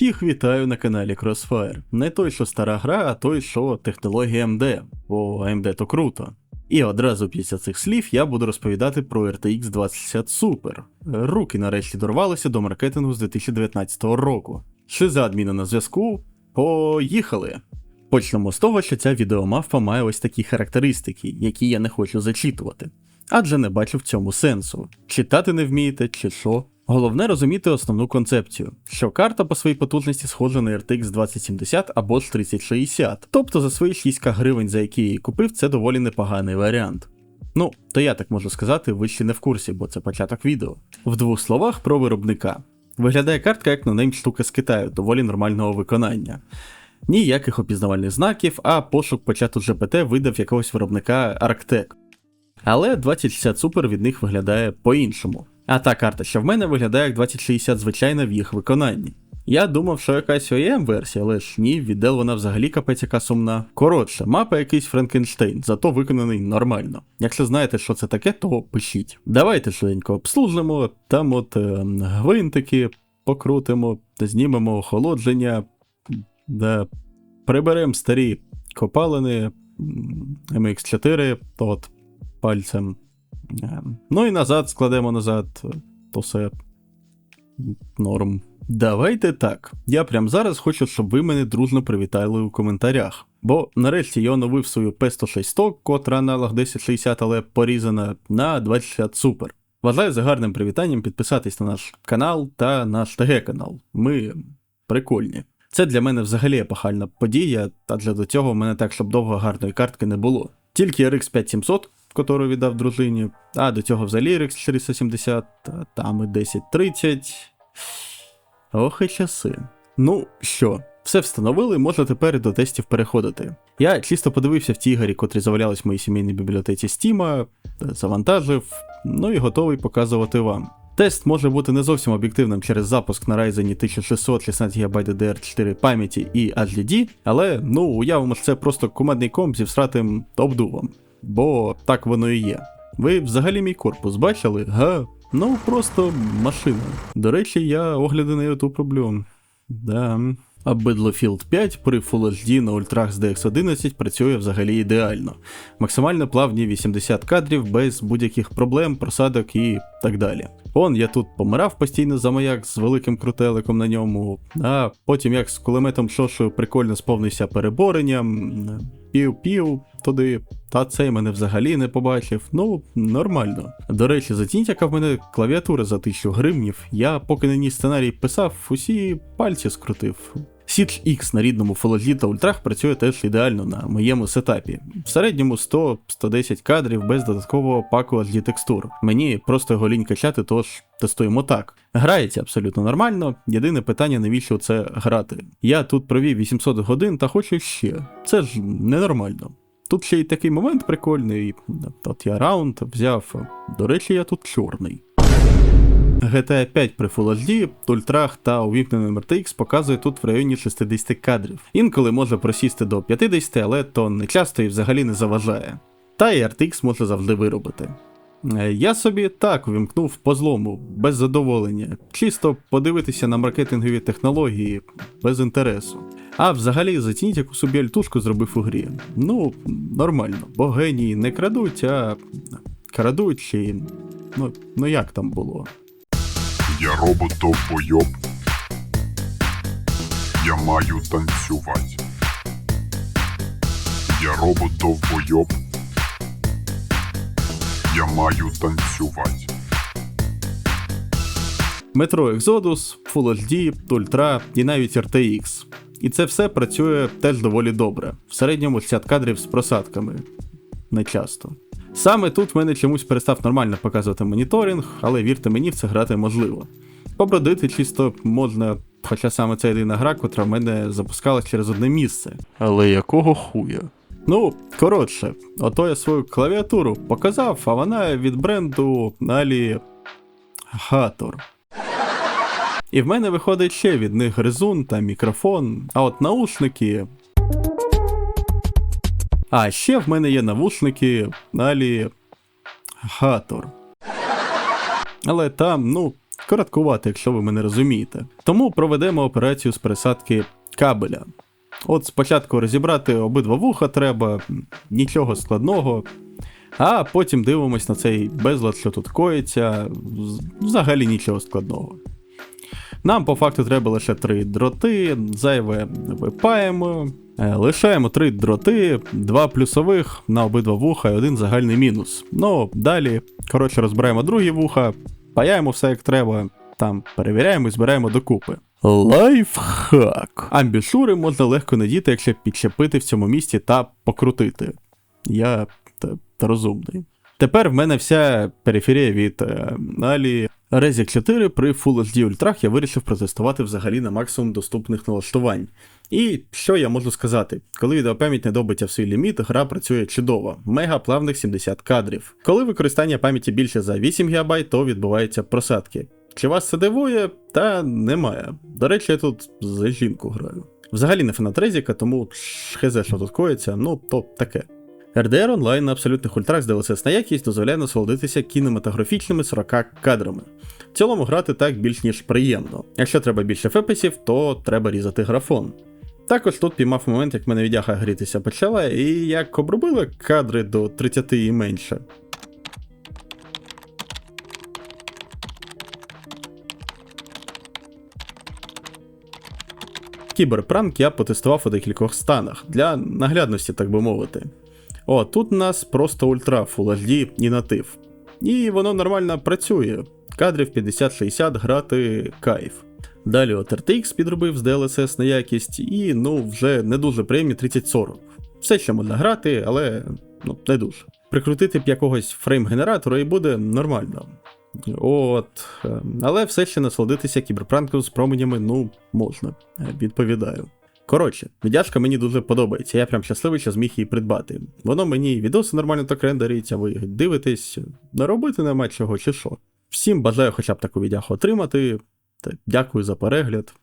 Їх вітаю на каналі Crossfire. Не той, що стара гра, а той, що технологія AMD, бо AMD то круто. І одразу після цих слів я буду розповідати про RTX 2060 Super. Руки нарешті дорвалися до маркетингу з 2019 року. Шиза адміна на зв'язку. Поїхали! Почнемо з того, що ця відеомавпа має ось такі характеристики, які я не хочу зачитувати. Адже не бачу в цьому сенсу. Читати не вмієте чи що. Головне розуміти основну концепцію, що карта по своїй потужності схожа на RTX 2070 або ж 3060, тобто за свої 6к гривень, за які її купив, це доволі непоганий варіант. Ну, то я так можу сказати, ви ще не в курсі, бо це початок відео. В двох словах про виробника. Виглядає картка як нонейм штука з Китаю, доволі нормального виконання. Ніяких опізнавальних знаків, а пошук по чату GPT видав якогось виробника Arctec. Але 2060 Super від них виглядає по-іншому. А та карта, що в мене виглядає як 2060 звичайна в їх виконанні. Я думав, що якась OEM версія, але ж ні, від вона взагалі капець яка сумна. Коротше, мапа якийсь Франкенштейн, зато виконаний нормально. Якщо знаєте, що це таке, то пишіть. Давайте швиденько обслужимо, там от е, гвинтики покрутимо, знімемо охолодження, да, приберемо старі копалини MX4, то от пальцем. Е, Ну і назад складемо назад, е, то все норм. Давайте так. Я прямо зараз хочу, щоб ви мене дружно привітали у коментарях. Бо нарешті я оновив свою P106, котра аналог 1060, але порізана на 2060 Super. Вважаю за гарним привітанням підписатись на наш канал та наш ТГ канал. Ми прикольні. Це для мене взагалі епохальна подія, адже до цього в мене так, щоб довго гарної картки не було. Тільки RX 5700, яку віддав дружині, а до цього взагалі RX 470, та там і 1030. Ох і часи. Ну що, все встановили, можна тепер до тестів переходити. Я чисто подивився в ті ігри, котрі завалялись в моїй сімейній бібліотеці Steam, завантажив, ну і готовий показувати вам. Тест може бути не зовсім об'єктивним через запуск на Ryzen 1600 16 ГБ DDR4 пам'яті і HDD, але ну уявимо, що це просто командний комп зі всратим обдувом. Бо так воно і є. Ви взагалі мій корпус бачили? Га? Ну, просто машина. До речі, я огляди на YouTube роблю. Да. А Battlefield 5 при Full HD на ультрах з DX11 працює взагалі ідеально. Максимально плавні 80 кадрів без будь-яких проблем, просадок і так далі. Он я тут помирав постійно за маяк з великим крутеликом на ньому, а потім як з кулеметом шошою прикольно сповнився переборенням, пів-пів туди. Та цей мене взагалі не побачив. Ну, нормально. До речі, зацініть, яка в мене клавіатура за тисячу гривнів. Я поки на ній сценарій писав, усі пальці скрутив. Siege X на рідному Full та ультрах працює теж ідеально на моєму сетапі. В середньому 100-110 кадрів без додаткового паку HD текстур. Мені просто його лінь качати, тож тестуємо так. Грається абсолютно нормально. Єдине питання, навіщо це грати. Я тут провів 800 годин та хочу ще. Це ж ненормально. Тут ще й такий момент прикольний. От я раунд взяв. До речі, я тут чорний. GTA 5 при Full HD, ультрах та увімкненим RTX показує тут в районі 60 кадрів. Інколи може просісти до 50, але то не часто і взагалі не заважає. Та і RTX може завжди виробити. Е, Я собі так вимкнув по злому, без задоволення, чисто подивитися на маркетингові технології без інтересу. А взагалі зацініть, яку собі альтушку зробив у грі. Ну, нормально, бо генії не крадуть, а крадуть чи. Ну, ну як там було? Я робот-довбойоб. Я маю танцювати. Я робот-довбойоб. Я маю танцювати. Metro Exodus, Full HD, Ultra і навіть RTX. І це все працює теж доволі добре. В середньому 60 кадрів з просадками. Не часто. Саме тут в мене чомусь перестав нормально показувати моніторинг, але вірте мені, в це грати можливо. Побродити чисто можна, хоча саме це єдина гра, котра в мене запускалась через одне місце. Але якого хуя? Ну, коротше, ото я свою клавіатуру показав, а вона від бренду Алі Гатор. І в мене виходить ще від них гризун та мікрофон, а от наушники. А ще в мене є навушники Алі Гатор. Але там, ну, короткувати, якщо ви мене розумієте. Тому проведемо операцію з пересадки кабеля. От спочатку розібрати обидва вуха треба, нічого складного. А потім дивимось на цей безлад, що тут коїться, взагалі нічого складного. Нам по факту треба лише три дроти, зайве випаємо. Е, Лишаємо три дроти, два плюсових на обидва вуха і один загальний мінус. Ну, далі, коротше, розбираємо другі вуха, паяємо все як треба, там перевіряємо і збираємо докупи. Лайфхак. Амбішури можна легко надіти, якщо підчепити в цьому місці та покрутити. Я та, та розумний. Тепер в мене вся периферія від е, Алі Resi 4 при Full HD ультрах я вирішив протестувати взагалі на максимум доступних налаштувань. І що я можу сказати? Коли відеопам'ять не добиться в свій ліміт, гра працює чудово, мега плавних 70 кадрів. Коли використання пам'яті більше за 8 ГБ, то відбуваються просадки. Чи вас це дивує? Та немає. До речі, я тут за жінку граю. Взагалі не фанат Резіка, тому хз, що тут коїться, ну то таке. RDR онлайн на абсолютних ультрах з DLSS на якість дозволяє насолодитися кінематографічними 40 кадрами. В цілому грати так більш ніж приємно. Якщо треба більше фепесів, то треба різати графон. Також тут піймав момент, як мене відяха грітися почала, і як обробили кадри до 30 і менше. Кіберпранк я потестував у декількох станах для наглядності, так би мовити. О, тут у нас просто ультра Full HD і натив. І воно нормально працює. Кадрів 50-60 грати кайф. Далі от RTX підробив з DLSS на якість, і ну вже не дуже приємні 30-40. Все ще можна грати, але ну, не дуже. Прикрутити б якогось фрейм-генератора і буде нормально. От. е, Але все ще насолодитися кіберпранком з променями, ну, можна, відповідаю. Коротше, медяшка мені дуже подобається, я прям щасливий, що зміг її придбати. Воно мені відоси нормально так рендериться, ви дивитесь, не робити нема чого чи що. Всім бажаю хоча б таку відяху отримати. Дякую за перегляд.